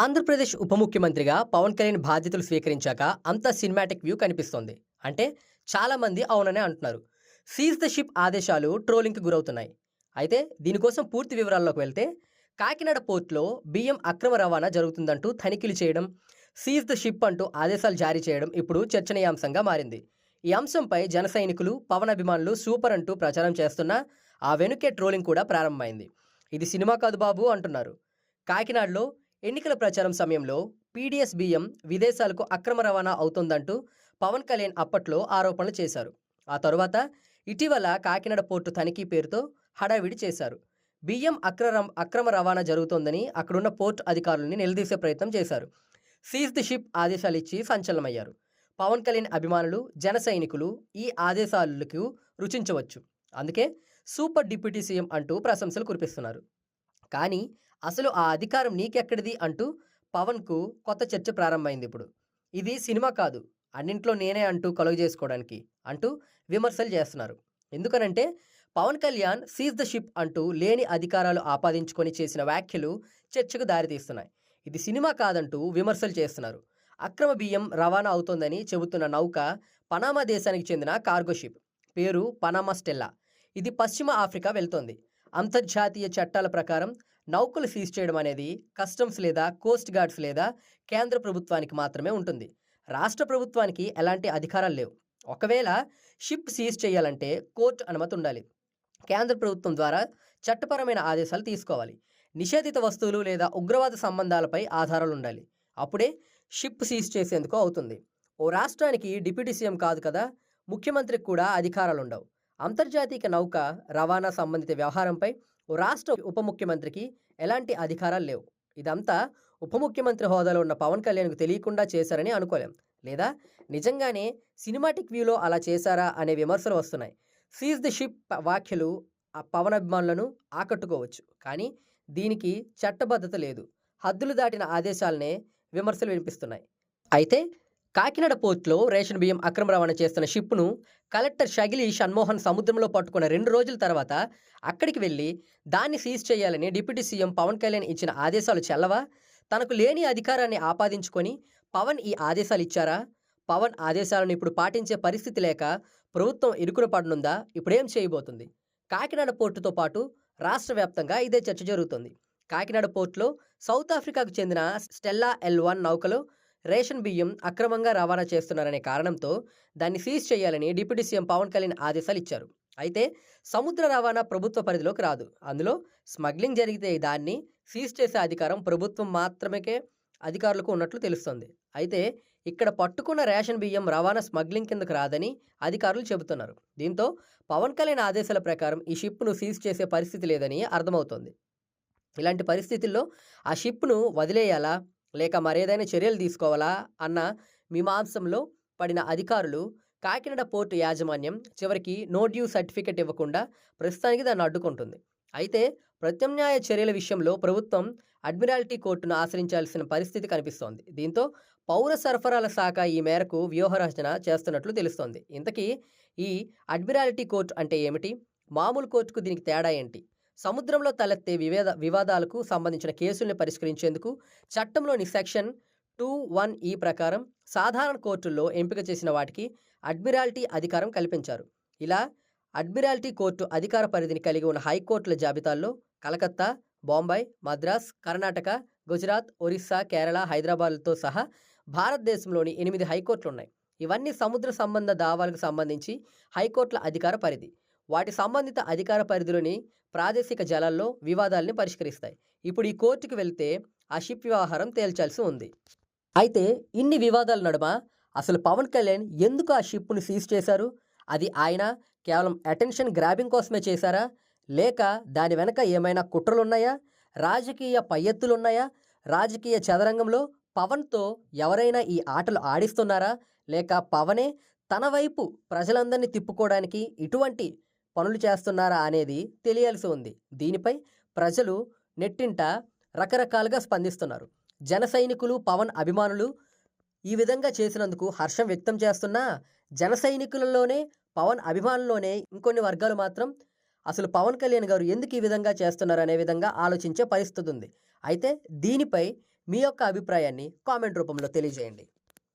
ఆంధ్రప్రదేశ్ ఉప ముఖ్యమంత్రిగా పవన్ కళ్యాణ్ బాధ్యతలు స్వీకరించాక అంత సినిమాటిక్ వ్యూ కనిపిస్తోంది. అంటే చాలామంది అవుననే అంటున్నారు. సీజ్ ద షిప్ ఆదేశాలు ట్రోలింగ్కి గురవుతున్నాయి. అయితే దీనికోసం పూర్తి వివరాల్లోకి వెళ్తే కాకినాడ పోర్టులో బియ్యం అక్రమ రవాణా జరుగుతుందంటూ తనిఖీలు చేయడం సీజ్ ద షిప్ అంటూ ఆదేశాలు జారీ చేయడం ఇప్పుడు చర్చనీయాంశంగా మారింది. ఈ అంశంపై జన సైనికులు పవన్ అభిమానులు సూపర్ అంటూ ప్రచారం చేస్తున్నా ఆ వెనుకే ట్రోలింగ్ కూడా ప్రారంభమైంది. ఇది సినిమా కాదు బాబు అంటున్నారు. కాకినాడలో ఎన్నికల ప్రచారం సమయంలో పీడీఎస్ బియ్యం విదేశాలకు అక్రమ రవాణా అవుతోందంటూ పవన్ కళ్యాణ్ అప్పట్లో ఆరోపణలు చేశారు. ఆ తరువాత ఇటీవల కాకినాడ పోర్టు తనిఖీ పేరుతో హడావిడి చేశారు. బియ్యం అక్రమ అక్రమ రవాణా జరుగుతోందని అక్కడున్న పోర్టు అధికారులని నిలదీసే ప్రయత్నం చేశారు. సీజ్ ది షిప్ ఆదేశాలు ఇచ్చి సంచలనమయ్యారు. పవన్ కళ్యాణ్ అభిమానులు జన సైనికులు ఈ ఆదేశాలకు రుచించవచ్చు. అందుకే సూపర్ డిప్యూటీ సీఎం అంటూ ప్రశంసలు కురిపిస్తున్నారు. కానీ అసలు ఆ అధికారం నీకెక్కడిది అంటూ పవన్కు కొత్త చర్చ ప్రారంభమైంది ఇప్పుడు ఇది సినిమా కాదు అన్నింట్లో నేనే అంటూ కలుగు చేసుకోవడానికి అంటూ విమర్శలు చేస్తున్నారు. ఎందుకనంటే Pawan Kalyan seize the ship అంటూ లేని అధికారాలు ఆపాదించుకొని చేసిన వ్యాఖ్యలు చర్చకు దారితీస్తున్నాయి. ఇది సినిమా కాదంటూ విమర్శలు చేస్తున్నారు. అక్రమ బియ్యం రవాణా అవుతోందని చెబుతున్న నౌక పనామా దేశానికి చెందిన కార్గో షిప్ పేరు పనామా స్టెల్లా. ఇది పశ్చిమ ఆఫ్రికా వెళ్తోంది. అంతర్జాతీయ చట్టాల ప్రకారం నౌకలు సీజ్ చేయడం అనేది కస్టమ్స్ లేదా కోస్ట్ గార్డ్స్ లేదా కేంద్ర ప్రభుత్వానికి మాత్రమే ఉంటుంది. రాష్ట్ర ప్రభుత్వానికి ఎలాంటి అధికారాలు లేవు. ఒకవేళ షిప్ సీజ్ చేయాలంటే కోర్టు అనుమతి ఉండాలి. కేంద్ర ప్రభుత్వం ద్వారా చట్టపరమైన ఆదేశాలు తీసుకోవాలి. నిషేధిత వస్తువులు లేదా ఉగ్రవాద సంబంధాలపై ఆధారాలు ఉండాలి. అప్పుడే షిప్ సీజ్ చేసేందుకు అవుతుంది. ఓ రాష్ట్రానికి డిప్యూటీ సీఎం కాదు కదా ముఖ్యమంత్రికి కూడా అధికారాలు ఉండవు అంతర్జాతీయ నౌక రవాణా సంబంధిత వ్యవహారంపై ఓ రాష్ట్ర ఉప ముఖ్యమంత్రికి ఎలాంటి అధికారాలు లేవు. ఇదంతా ఉప ముఖ్యమంత్రి హోదాలో ఉన్న పవన్ కళ్యాణ్కు తెలియకుండా చేశారని అనుకోలేం. లేదా నిజంగానే సినిమాటిక్ వ్యూలో అలా చేశారా అనే విమర్శలు వస్తున్నాయి. సీజ్ ది షిప్ వ్యాఖ్యలు ఆ పవన్ అభిమానులను ఆకట్టుకోవచ్చు. కానీ దీనికి చట్టబద్ధత లేదు. హద్దులు దాటిన ఆదేశాలనే విమర్శలు వినిపిస్తున్నాయి. అయితే కాకినాడ పోర్టులో రేషన్ బియ్యం అక్రమ రవాణా చేస్తున్న షిప్ను కలెక్టర్ షగిలి షణ్మోహన్ సముద్రంలో పట్టుకున్న రెండు రోజుల తర్వాత అక్కడికి వెళ్ళి దాన్ని సీజ్ చేయాలని డిప్యూటీ సీఎం పవన్ కళ్యాణ్ ఇచ్చిన ఆదేశాలు చెల్లవా? తనకు లేని అధికారాన్ని ఆపాదించుకొని పవన్ ఈ ఆదేశాలు ఇచ్చారా? పవన్ ఆదేశాలను ఇప్పుడు పాటించే పరిస్థితి లేక ప్రభుత్వం ఇరుకున పడనుందా? ఇప్పుడేం చేయబోతుంది? కాకినాడ పోర్టుతో పాటు రాష్ట్ర వ్యాప్తంగా ఇదే చర్చ జరుగుతుంది. కాకినాడ పోర్టులో సౌత్ ఆఫ్రికాకు చెందిన స్టెల్లా ఎల్ వన్ నౌకలో రేషన్ బియ్యం అక్రమంగా రవాణా చేస్తున్నారనే కారణంతో దాన్ని సీజ్ చేయాలని డిప్యూటీ సీఎం పవన్ కళ్యాణ్ ఆదేశాలు ఇచ్చారు. అయితే సముద్ర రవాణా ప్రభుత్వ పరిధిలోకి రాదు. అందులో స్మగ్లింగ్ జరిగితే దాన్ని సీజ్ చేసే అధికారం ప్రభుత్వం మాత్రమే అధికారులకు ఉన్నట్లు తెలుస్తోంది. అయితే ఇక్కడ పట్టుకున్న రేషన్ బియ్యం రవాణా స్మగ్లింగ్ కిందకు రాదని అధికారులు చెబుతున్నారు. దీంతో పవన్ కళ్యాణ్ ఆదేశాల ప్రకారం ఈ షిప్ను సీజ్ చేసే పరిస్థితి లేదని అర్థమవుతోంది. ఇలాంటి పరిస్థితుల్లో ఆ షిప్ను వదిలేయాలా? లేక మరేదైనా చర్యలు తీసుకోవాలా? అన్న మీమాంసంలో పడిన అధికారులు కాకినాడ పోర్టు యాజమాన్యం చివరికి నో డ్యూ సర్టిఫికెట్ ఇవ్వకుండా ప్రస్తుతానికి దాన్ని అడ్డుకుంటుంది. అయితే ప్రత్యామ్నాయ చర్యల విషయంలో ప్రభుత్వం అడ్మిరాలిటీ కోర్టును ఆశ్రయించాల్సిన పరిస్థితి కనిపిస్తోంది. దీంతో పౌర సరఫరాల శాఖ ఈ మేరకు వ్యూహరచన చేస్తున్నట్లు తెలుస్తోంది. ఇంతకీ ఈ అడ్మిరాలిటీ కోర్టు అంటే ఏమిటి? మామూలు కోర్టుకు దీనికి తేడా ఏంటి? సముద్రంలో తలెత్తే వివేద వివాదాలకు సంబంధించిన కేసుల్ని పరిష్కరించేందుకు చట్టంలోని సెక్షన్ టూ వన్ ఈ ప్రకారం సాధారణ కోర్టుల్లో ఎంపిక చేసిన వాటికి అడ్మిరాల్టీ అధికారం కల్పించారు. ఇలా అడ్మిరాల్టీ కోర్టు అధికార పరిధిని కలిగి ఉన్న హైకోర్టుల జాబితాల్లో కలకత్తా బాంబాయి మద్రాస్ కర్ణాటక గుజరాత్ ఒరిస్సా కేరళ హైదరాబాద్తో సహా భారతదేశంలోని ఎనిమిది హైకోర్టులు ఉన్నాయి ఇవన్నీ సముద్ర సంబంధ దావాలకు సంబంధించి హైకోర్టుల అధికార పరిధి. వాటి సంబంధిత అధికార పరిధిలోని ప్రాదేశిక జలాల్లో వివాదాల్ని పరిష్కరిస్తాయి. ఇప్పుడు ఈ కోర్టుకు వెళ్తే ఆ షిప్ వ్యవహారం తేల్చాల్సి ఉంది. అయితే ఇన్ని వివాదాల నడుమ అసలు పవన్ కళ్యాణ్ ఎందుకు ఆ షిప్ను సీజ్ చేశారు? అది ఆయన కేవలం అటెన్షన్ గ్రాబింగ్ కోసమే చేశారా? లేక దాని వెనక ఏమైనా కుట్రలున్నాయా? రాజకీయ పయ్యెత్తులున్నాయా రాజకీయ చదరంగంలో పవన్తో ఎవరైనా ఈ ఆటలు ఆడిస్తున్నారా? లేక పవనే తన వైపు ప్రజలందరినీ తిప్పుకోవడానికి ఇటువంటి పనులు చేస్తున్నారా అనేది తెలియాల్సి ఉంది. దీనిపై ప్రజలు నెట్టింట రకరకాలుగా స్పందిస్తున్నారు. జన సైనికులు పవన్ అభిమానులు ఈ విధంగా చేసినందుకు హర్షం వ్యక్తం చేస్తున్నా జన సైనికులలోనే పవన్ అభిమానుల్లోనే ఇంకొన్ని వర్గాలు మాత్రం అసలు పవన్ కళ్యాణ్ గారు ఎందుకు ఈ విధంగా చేస్తున్నారు అనే విధంగా ఆలోచించే పరిస్థితి ఉంది. అయితే దీనిపై మీ యొక్క అభిప్రాయాన్ని కామెంట్ రూపంలో తెలియజేయండి.